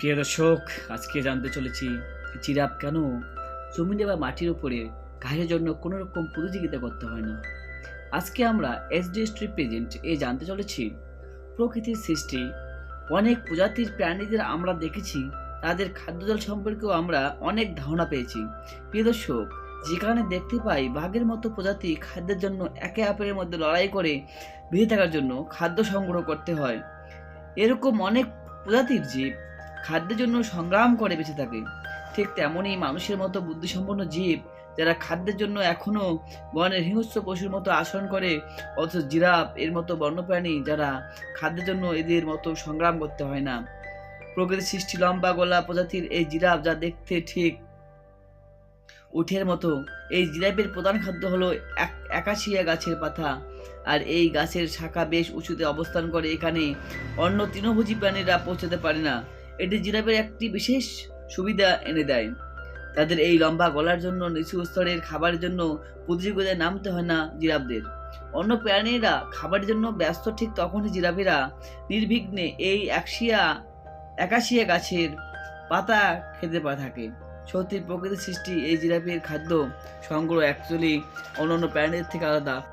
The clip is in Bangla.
প্রিয় দর্শক, আজকে জানতে চলেছি জিরাফ কেন জমিনে বা মাটির উপরে ঘাসের জন্য কোনো রকম প্রতিযোগিতা করতে হয় না? আজকে আমরা এসডি স্ট্রিট প্রেজেন্ট এ জানতে চলেছি, প্রকৃতির সৃষ্টি। অনেক প্রজাতির প্রাণীদের আমরা দেখেছি, তাদের খাদ্যজল সম্পর্কেও আমরা অনেক ধারণা পেয়েছি। প্রিয় দর্শক, যেখানে দেখতে পাই বাঘের মতো প্রজাতি খাদ্যের জন্য একে অপরের মধ্যে লড়াই করে বেঁচে থাকার জন্য খাদ্য সংগ্রহ করতে হয়। এরকম অনেক প্রজাতির জীব খাদ্যের জন্য সংগ্রাম করে বেঁচে থাকে। ঠিক তেমনই মানুষের মতো বুদ্ধিসম্পন্ন জীব যারা খাদ্যের জন্য এখনও বনের হিংস্র পশুর মতো আচরণ করে, অথচ জিরাফ, এর মতো বন্যপ্রাণী যারা খাদ্যের জন্য এদের মতো সংগ্রাম করতে হয় না। প্রকৃতির সৃষ্টি লম্বা গলা প্রজাতির এই জিরাফ যা দেখতে ঠিক উঠের মতো। এই জিরাফের প্রধান খাদ্য হলো এক, একাশিয়া গাছের পাতা। আর এই গাছের শাখা বেশ উঁচুতে অবস্থান করে। এখানে অন্য তৃণভোজী প্রাণীরা পৌঁছাতে পারে না। এটি জিরাফের একটি বিশেষ সুবিধা এনে দেয়। তাদের এই লম্বা গলার জন্য, নিচু স্তরের খাবারের জন্য প্রতিযোগিতায় নামতে হয় না জিরাফদের অন্য প্রাণীরা খাবারের জন্য ব্যস্ত ঠিক তখনই জিরাফেরা নির্বিঘ্নে এই একশিয়া একাশিয়া গাছের পাতা খেতে পা থাকে। সত্যি প্রকৃতির সৃষ্টি এই জিরাফের খাদ্য সংগ্রহ অ্যাকচুয়ালি অন্যান্য প্রাণীদের থেকে আলাদা।